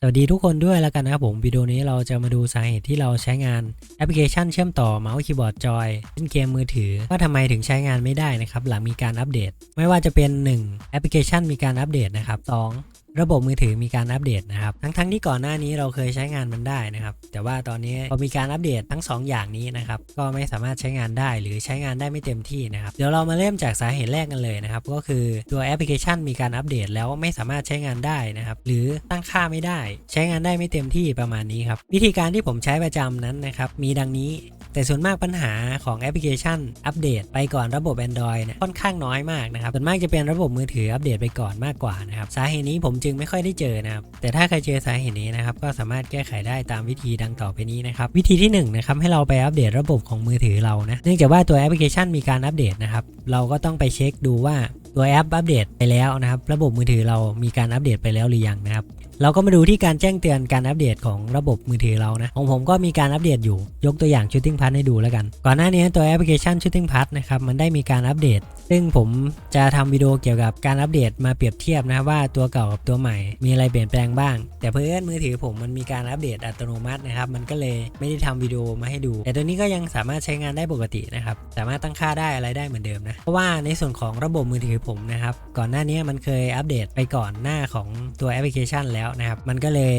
สวัสดีทุกคนด้วยแล้วกันนะครับผมวิดีโอนี้เราจะมาดูสาเหตุที่เราใช้งานแอปพลิเคชันเชื่อมต่อเมาส์คีย์บอร์ดจอยเล่นเกมมือถือ ว่าทำไมถึงใช้งานไม่ได้นะครับหลังมีการอัปเดต ไม่ว่าจะเป็น 1. แอปพลิเคชันมีการอัปเดตนะครับ 2. ระบบมือถือมีการอัปเดตนะครับ ทั้งๆที่ก่อนหน้านี้เราเคยใช้งานมันได้นะครับ แต่ว่าตอนนี้พอมีการอัปเดตทั้ง 2 อย่างนี้นะครับ ก็ไม่สามารถใช้งานได้หรือใช้งานได้ไม่เต็มที่นะครับ เดี๋ยวเรามาเริ่มจากสาเหตุแรกกันเลยนะครับ ก็คือตัวแอปพลิเคชันมีการอัปเดตแล้วไม่สามารถใช้งานได้นะครับ หรือตั้งค่าไม่ได้ ใช้งานได้ไม่เต็มที่ประมาณนี้ครับ วิธีการที่ผมใช้ประจำนั้นนะครับ มีดังนี้แต่ส่วนมากปัญหาของแอปพลิเคชันอัปเดตไปก่อนระบบ Android เนี่ยค่อนข้างน้อยมากนะครับส่วนมากจะเป็นระบบมือถืออัปเดตไปก่อนมากกว่านะครับสาเหตุนี้ผมจงไม่ค่อยได้เจอนะครับ แต่ถ้าใครเจอสาเหตุนี้นะครับ ก็สามารถแก้ไขได้ตามวิธีดังต่อไปนี้นะครับ วิธีที่1นงนะครับให้เราไปอัปเดตระบบของมือถือเรานะเนื่องจากว่าตัวแอปพลิเคชันมีการอัปเดตนะครับ เราก็ต้องไปเช็คดูว่าตัวแอปอัปเดตไปแล้วนะครับ ระบบมือถือเรามีการอัปเดตไปแล้วหรือยังนะครับ เราก็มาดูที่การแจ้งเตือนการอัปเดตของระบบมือถือเรานะของผมก็มีการอัปเดตอยู่ ยกตัวอย่าง Shooting Pass ให้ดูแล้วกัน ก่อนหน้านี้ตัวแอปพลิเคชัน Shooting Pass นะครับมันได้มีการอัปเดต ซึ่งผมจะทำวิดีโอเกี่ยวกับการอัปเดตมาเปรียบเทียบนะว่าตัวเก่ากับตัวใหม่ มีอะไรเปลี่ยนแปลงบ้าง แต่เพื่อนมือถือผมมันมีการอัปเดตอัตโนมัตินะครับมันก็เลยไม่ได้ทำวิดีโอมาให้ดู แต่ตัวนี้ก็ยังสามารถใช้งานได้ปกตินะครับสามารถตั้งค่าได้อะไรได้เหมือนเดิมนะเพราะว่าในส่วนของระบบมือถือผมนะครับก่อนหน้านี้มันเคยอัปเดตไปก่อนหน้าของตัวแอปพลิเคชันแล้วนะครับ มันก็เลย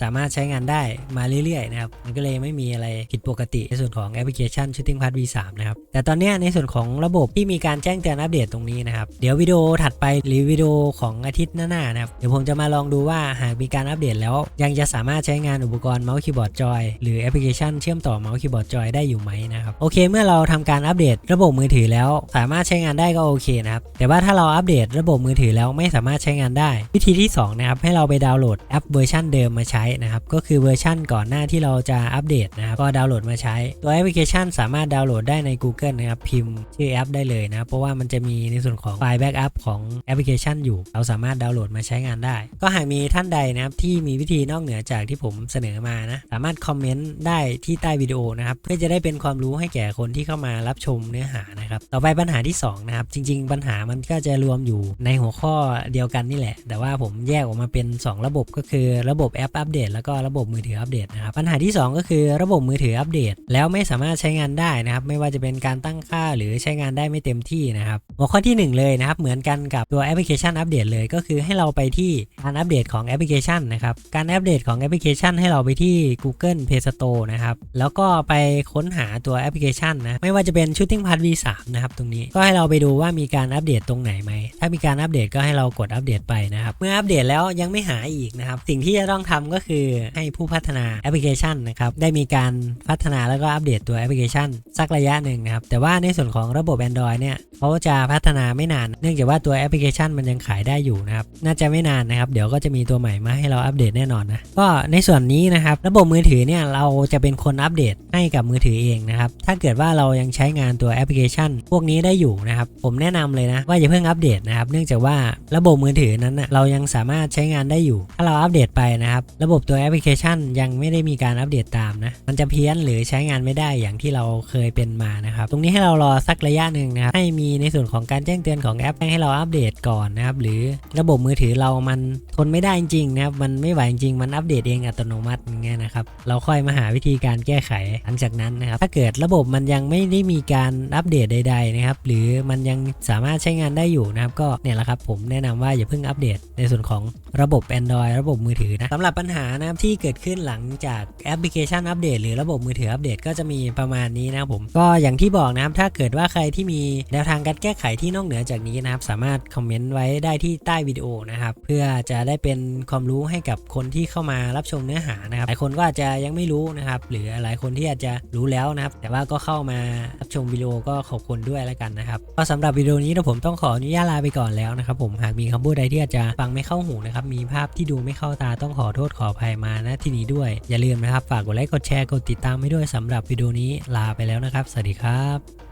สามารถใช้งานได้มาเรื่อยๆนะครับ มันก็เลยไม่มีอะไรผิดปกติในส่วนของแอปพลิเคชัน Shooting Pass V3 นะครับ แต่ตอนนี้ในส่วนของระบบที่มีการแจ้งเตือนอัปเดตตรงนี้นะครับ เดี๋ยววิดีโอถัดไปหรือวิดีโอของอาทิตย์หน้าๆนะครับ เดี๋ยวผมจะมาลองดูว่าหากมีการอัปเดตแล้ว ยังจะสามารถใช้งานอุปกรณ์เมาส์คีย์บอร์ดจอยหรือแอปพลิเคชันเชื่อมต่อเมาส์คีย์บอร์ดจอยได้อยู่ไหมนะครับโอเค เมื่อเราทำการอัปเดตระบบมือถือแล้ว สามารถใช้งานได้ก็โอเคนะครับแต่ว่าถ้าเราอัปเดตระบบมือถือแล้วไม่สามารถใช้งานได้ วิธีที่สองนะครับให้เราไปดาวน์โหลดแอปเวอร์ชันเดิมมาใช้นะครับ ก็คือเวอร์ชันก่อนหน้าที่เราจะอัปเดตนะครับ ก็ดาวน์โหลดมาใช้ ตัวแอปพลิเคชันสามารถดาวน์โหลดได้ใน Google นะครับ พิมพ์ชื่อแอปได้เลยนะ เพราะว่ามันจะมีในส่วนของไฟล์แบ็กอัพของแอปพลิเคชันอยู่ เราสามารถดาวน์โหลดมาใช้งานได้ ก็หากมีท่านใดนะครับที่มีวิธีนอกเหนือจากที่ผมเสนอมานะ สามารถคอมเมนต์ได้ที่ใต้วิดีโอนะครับ เพื่อจะได้เป็นความรู้ให้แก่คนที่เข้ามารับชมเนื้อหานะครับ ต่อไปปัญหาที่สองนะครับ จริง ๆ ปัญหามันก็จะรวมอยู่ในหัวข้อเดียวกันนี่แหละ แต่ว่าผมแยกออกมาเป็น 2 ระบบก็คือระบบแอปอัปเดต แล้วก็ระบบมือถืออัปเดตนะครับปัญหาที่ 2 ก็คือระบบมือถืออัปเดต แล้วไม่สามารถใช้งานได้นะครับไม่ว่าจะเป็นการตั้งค่าหรือใช้งานได้ไม่เต็มที่นะครับหัวข้อที่ 1 เลยนะครับเหมือนกันกับตัวแอปพลิเคชันอัปเดตเลยก็คือให้เราไปที่การอัปเดตของแอปพลิเคชันนะครับการอัปเดตของแอปพลิเคชันให้เราไปที่ Google Play Store นะครับแล้วก็ไปค้นหาตัวแอปพลิเคชันนะไม่ว่าจะเป็น Shooting Pass V3 นะครับตรงนี้ก็ให้เราไปดูว่ามีการอัปเดตตรงไหนไหมถ้ามีการอัปเดตก็ให้เรากดอัปเดตไปนะครับเมื่ออัปเดตแล้วยังไม่หาอีกนะครับสิ่งที่จะต้องทำก็คือให้ผู้พัฒนาแอปพลิเคชันนะครับได้มีการพัฒนาแล้วก็อัปเดตตัวแอปพลิเคชัน สักระยะหนึ่งนะครับแต่ว่าในส่วนของระบบ Android เนี่ยเขาจะพัฒนาไม่นาน เนื่องจากว่าตัวแอปพลิเคชันมันยังขายได้อยู่นะครับน่าจะไม่นานนะครับ เดี๋ยวก็จะมีตัวใหม่มาให้เราอัปเดตแน่นอนนะก็ในส่วนนี้นะครับระบบมือถือเนี่ยเราจะเป็นคนอัปเดตให้กับมือถือเองนะครับถ้าเกิดว่าเรายังใช้งานตัวแอปพลิเคชัน พวกนี้ได้อยู่นะครับผมแนะนำเลยนะว่าอย่าเพิ่งอัปเดตนะครับ เนื่องจากว่าระบบมือถือนั้นนะเรายังสามารถใช้งานได้อยู่ ถ้าเราอัปเดตไปนะครับระบบบบตัวแอปพลิเคชันยังไม่ได้มีการอัปเดตตามนะ มันจะเพี้ยนหรือใช้งานไม่ได้อย่างที่เราเคยเป็นมานะครับ ตรงนี้ให้เรารอสักระยะหนึ่งนะครับให้มีในส่วนของการแจ้งเตือนของแอปให้เราอัปเดตก่อนนะครับ หรือระบบมือถือเรามันทนไม่ได้จริงนะครับ มันไม่ไหวจริง มันอัปเดตเองอัตโนมัติอย่างเงี้ยนะครับ เราค่อยมาหาวิธีการแก้ไขหลังจากนั้นนะครับ ถ้าเกิดระบบมันยังไม่ได้มีการอัปเดตใด ๆ นะครับ หรือมันยังสามารถใช้งานได้อยู่นะครับ ก็เนี่ยแหละครับ ผมแนะนำว่าอย่าเพิ่งอัปเดตในส่วนของระบบ Android ระบบมือถือนะสำหรับปัญหานะครับที่เกิดขึ้นหลังจากแอปพลิเคชันอัปเดตหรือระบบมือถืออัปเดตก็จะมีประมาณนี้นะครับผมก็อย่างที่บอกนะครับถ้าเกิดว่าใครที่มีแนวทางการแก้ไขที่นอกเหนือจากนี้นะครับสามารถคอมเมนต์ไว้ได้ที่ใต้วิดีโอนะครับเพื่อจะได้เป็นความรู้ให้กับคนที่เข้ามารับชมเนื้อหานะครับหลายคนก็อาจจะยังไม่รู้นะครับหรือหลายคนที่อาจจะรู้แล้วนะครับแต่ว่าก็เข้ามารับชมวิดีโอก็ขอบคุณด้วยแล้วกันนะครับก็สำหรับวิดีโอนี้นะผมต้องขออนุญาตลาไปก่อนแล้วนะครับผมหากมีคำพูดใดที่อาจจะฟังไม่เข้าหูนะครับมีภาพที่ดูไม่เข้าตาต้องขอโทษขออภัยมาณที่นี้ด้วย อย่าลืมนะครับ ฝากกดไลค์กดแชร์กดติดตามให้ด้วยสำหรับวิดีโอนี้ลาไปแล้วนะครับ สวัสดีครับ